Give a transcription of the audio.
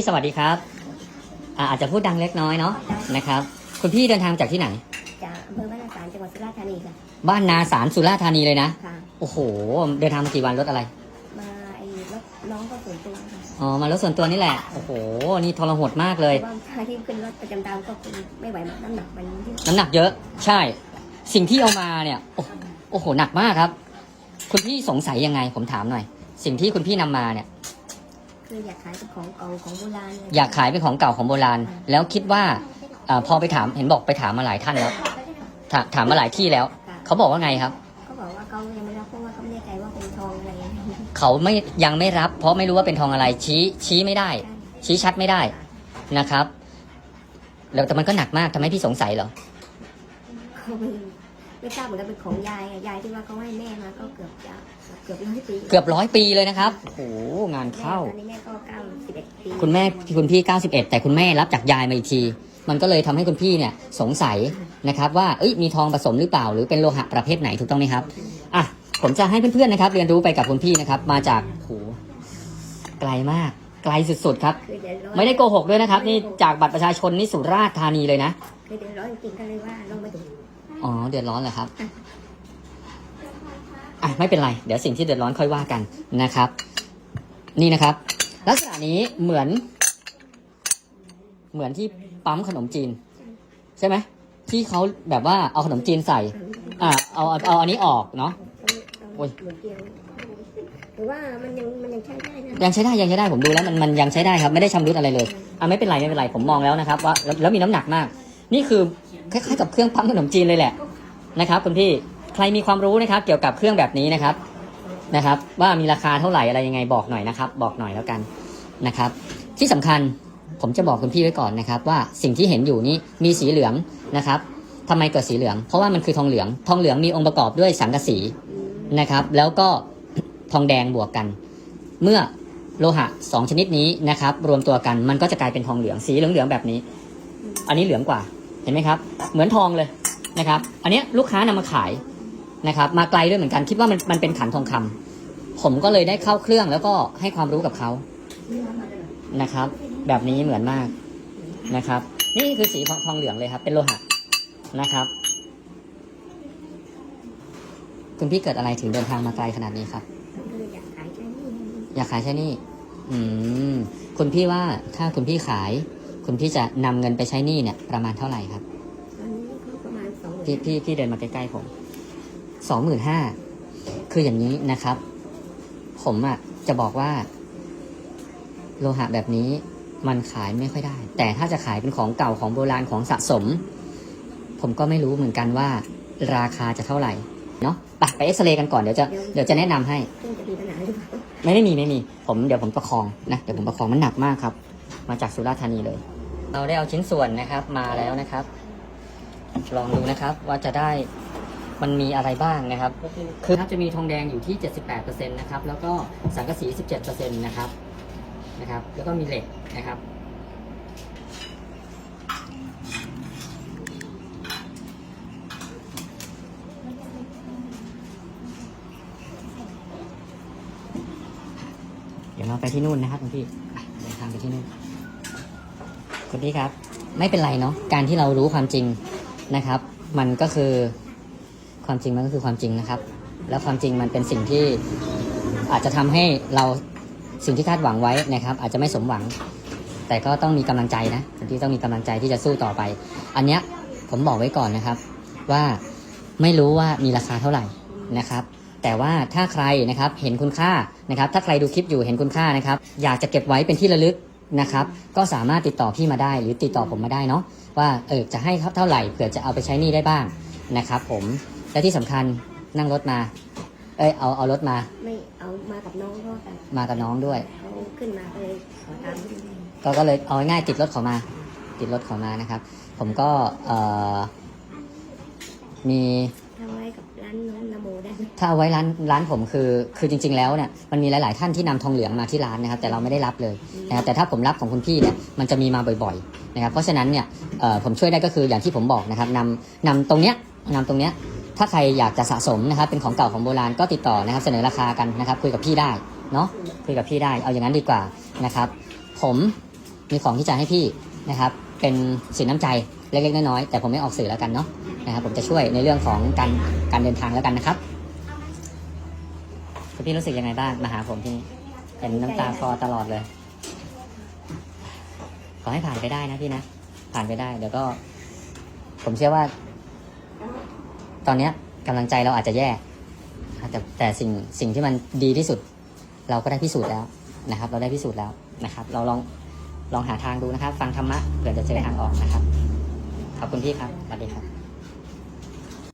พี่สวัสดีครับอ่าอาจจะพูดดังเล็กน้อยเนาะนะครับ คุณพี่เดินทางจากที่ไหน จากอำเภอบ้านนาสารจังหวัดสุราษฎร์ธานีค่ะ บ้านนาสารสุราษฎร์ธานีเลยนะ ค่ะ โอ้โห เดินทางมากี่วันรถอะไร มาไอ้รถน้องก็ส่วนตัวค่ะอ๋อมารถส่วนตัวนี่แหละ โอ้โห นี่ทรหดมากเลยเพราะว่าที่ขึ้นรถประจำตามก็คือไม่ไหวน้ำหนักมันเยอะน้ำหนักเยอะ ใช่ สิ่งที่เอามาเนี่ยโอ้โอ้โหหนักมากครับ คุณพี่สงสัยยังไงผมถามหน่อย สิ่งที่คุณพี่นำมาเนี่ย คืออยากขายเป็นของเก่าของโบราณเลอยากขายเป็นของเก่าของโบราณ แล้วคิดว่าอาพอไปถามเห็นบอกไปถามมาหลายท่านแล้วถาถามมาหลายที่แล้ว ค่ะเขาบอกว่าไงครับ เขาบอกว่าเขายังไม่รับเพราะว่าเขาไม่แน่ใจว่าเป็นทองอะไรเขาไม่ยังไม่รับ เพราะไม่รู้ว่าเป็นทองอะไรชี้ชี้ไม่ได้ ชี้ชัดไม่ได้นะครับ แล้วแต่มันก็หนักมากทำให้พี่สงสัยเหรอ เขาไม่ ไม่ทราบเหมือนกันเป็นของยายอะยายที่ว่าเขาให้แม่มาก็เกือบจะเกือบร้อยปีเกือบร้อยปีเลยนะครับโอ้โหงานแม่เข้าตอนนี้แม่ก็เก้าสิบเอ็ดปีคุณแม่คุณพี่ 91 แต่คุณแม่รับจากยายมาอีกที มันก็เลยทำให้คุณพี่เนี่ยสงสัยนะครับว่าเอ้ยมีทองผสมหรือเปล่า หรือเป็นโลหะประเภทไหนถูกต้องไหมครับอะผมจะให้เพื่อนๆนะครับ เรียนรู้ไปกับคุณพี่นะครับ มาจากโหไกลมากไกลสุดๆครับ คือเดือดร้อนไม่ได้โกหกด้วยนะครับ นี่จากบัตรประชาชนนี่สุราษฎร์ธานีเลยนะ คือเดือดร้อนจริงๆก็เลยว่าลองมาดู อ๋อ เดือดร้อนเหรอครับ อะ ไม่เป็นไร เดี๋ยวสิ่งที่เดือดร้อนค่อยว่ากันนะครับ นี่นะครับ ลักษณะนี้เหมือน เหมือนที่ปั๊มขนมจีน ใช่ไหม ที่เขาแบบว่าเอาขนมจีนใส่ อะเอาเอาเอาอันนี้ออกเนาะ โอ้ยเหมือนเกียวหรือว่ามันยังมันยังใช้ได้นะยังใช้ได้ยังใช้ได้ผมดูแล้วมันมันยังใช้ได้ครับ ไม่ได้ชำรุดอะไรเลย อะไม่เป็นไรไม่เป็นไรผมมองแล้วนะครับ ว่าแล้วแล้วมีน้ำหนักมาก นี่คือ คล้ายๆกับเครื่องปั๊มขนมจีนเลยแหละนะครับคุณพี่ใครมีความรู้นะครับเกี่ยวกับเครื่องแบบนี้นะครับนะครับ ว่ามีราคาเท่าไหร่อะไรยังไงบอกหน่อยนะครับ บอกหน่อยแล้วกันนะครับ ที่สำคัญผมจะบอกคุณพี่ไว้ก่อนนะครับ ว่าสิ่งที่เห็นอยู่นี้มีสีเหลืองนะครับทำไมเกิดสีเหลือง เพราะว่ามันคือทองเหลือง ทองเหลืองมีองค์ประกอบด้วยสังกะสีนะครับ แล้วก็ทองแดงบวกกัน เมื่อโลหะสองชนิดนี้นะครับ รวมตัวกันมันก็จะกลายเป็นทองเหลืองสีเหลืองๆแบบนี้ อันนี้เหลืองกว่า ห็นไหมครับ เหมือนทองเลยนะครับ อันนี้ลูกค้านำมาขายนะครับ มาไกลด้วยเหมือนกันคิดว่ามันมันเป็นขันทองคำผมก็เลยได้เข้าเครื่องแล้วก็ให้ความรู้กับเขานะครับ แบบนี้เหมือนมากนะครับ นี่คือสีทองเหลืองเลยครับ เป็นโลหะนะครับคุณพี่เกิดอะไรถึงเดินทางมาไกลขนาดนี้ครับอยากขายแค่นี้อยากขายใช่นี่อืมคุณพี่ว่าถ้าคุณพี่ขาย คุณพี่จะนำเงินไปใช้หนี้เนี่ยประมาณเท่าไหร่ครับตอนนี้ก็ประมาณสองพี่พี่พี่เดินมาใกล้ๆผมสองหมื่นห้าคืออย่างนี้นะครับ ผมอะจะบอกว่า โลหะแบบนี้มันขายไม่ค่อยได้ แต่ถ้าจะขายเป็นของเก่าของโบราณของสะสม ผมก็ไม่รู้เหมือนกันว่า ราคาจะเท่าไหร่เนาะไปไปเอ็กซเรย์กันก่อนเดี๋ยวจะเดี๋ยวจะแนะนำให้เครื่องจะมีปัญหาหรือเปล่าไม่ได้มีไม่มี ผมเดี๋ยวผมประคองนะเดี๋ยวผมประคองมันหนักมากครับ มาจากสุราษฎร์ธานีเลย เราได้เอาชิ้นส่วนนะครับมาแล้วนะครับ ลองดูนะครับว่าจะได้มันมีอะไรบ้างนะครับ คือครับจะมีทองแดงอยู่ที่ 78%นะครับ แล้วก็สังกะสี 17%นะครับ นะครับ แล้วก็มีเหล็กนะครับ ดี๋ยวเราไปที่นู่นนะครับคุณพี่เดินทางไปที่นู่นคุณพี่ครับ ไม่เป็นไรเนาะการที่เรารู้ความจริงนะครับ มันก็คือความจริงมันก็คือความจริงนะครับ แล้วความจริงมันเป็นสิ่งที่อาจจะทำให้เราสิ่งที่คาดหวังไว้นะครับ อาจจะไม่สมหวัง แต่ก็ต้องมีกำลังใจนะคุณพี่ต้องมีกำลังใจที่จะสู้ต่อไป อันเนี้ยผมบอกไว้ก่อนนะครับ ว่าไม่รู้ว่ามีราคาเท่าไหร่นะครับ แต่ว่าถ้าใครนะครับเห็นคุณค่านะครับ ถ้าใครดูคลิปอยู่เห็นคุณค่านะครับ อยากจะเก็บไว้เป็นที่ระลึกนะครับ ก็สามารถติดต่อพี่มาได้หรือติดต่อผมมาได้เนาะว่าเออจะให้เท่าไหร่เผื่อจะเอาไปใช้หนี้ได้บ้างนะครับ ผมและที่สำคัญนั่งรถมา เอ้ยเอาเอารถมา ไม่เอามากับน้องก็แต่มากับน้องด้วยเขาขึ้นมาก็เลยขอตามขึ้นมาก็ก็เลยเอาง่ายๆติดรถเขามา ติดรถเขามานะครับ ผมก็เอ่อมี ทำไว้กับร้านนโมได้ไหมถ้าเอาไว้ร้านร้านผมคือ คือจริง ๆ แล้วเนี่ยมันมีหลาย ๆ ท่านที่นำทองเหลืองมาที่ร้านนะครับ แต่เราไม่ได้รับเลยนะครับแต่ถ้าผมรับของคุณพี่เนี่ยมันจะมีมาบ่อย ๆ นะครับ เพราะฉะนั้นเนี่ยเอ่อผมช่วยได้ก็คืออย่างที่ผมบอกนะครับนำนำตรงเนี้ยนำตรงเนี้ยถ้าใครอยากจะสะสมนะครับ เป็นของเก่าของโบราณก็ติดต่อนะครับ เสนอราคากันนะครับ คุยกับพี่ได้เนาะคุยกับพี่ได้เอาอย่างนั้นดีกว่านะครับ ผมมีของที่จะให้พี่นะครับ เป็นสินน้ำใจเล็กๆน้อยๆแต่ผมไม่ออกสื่อแล้วกันเนาะ นะครับ ผมจะช่วยในเรื่องของการการเดินทางแล้วกันนะครับคุณพี่รู้สึกยังไงบ้างมาหาผมที่เห็นน้ำตาคลอตลอดเลย ขอให้ผ่านไปได้นะพี่นะผ่านไปได้เดี๋ยวก็ ผมเชื่อว่า ตอนเนี้ยกำลังใจเราอาจจะแย่แต่แต่สิ่งสิ่งที่มันดีที่สุด เราก็ได้พิสูจน์แล้วนะครับ เราได้พิสูจน์แล้วนะครับ เราลองลองหาทางดูนะครับ ฟังธรรมะเผื่อจะเจอทางออกนะครับ ขอบคุณพี่ครับสวัสดีครับ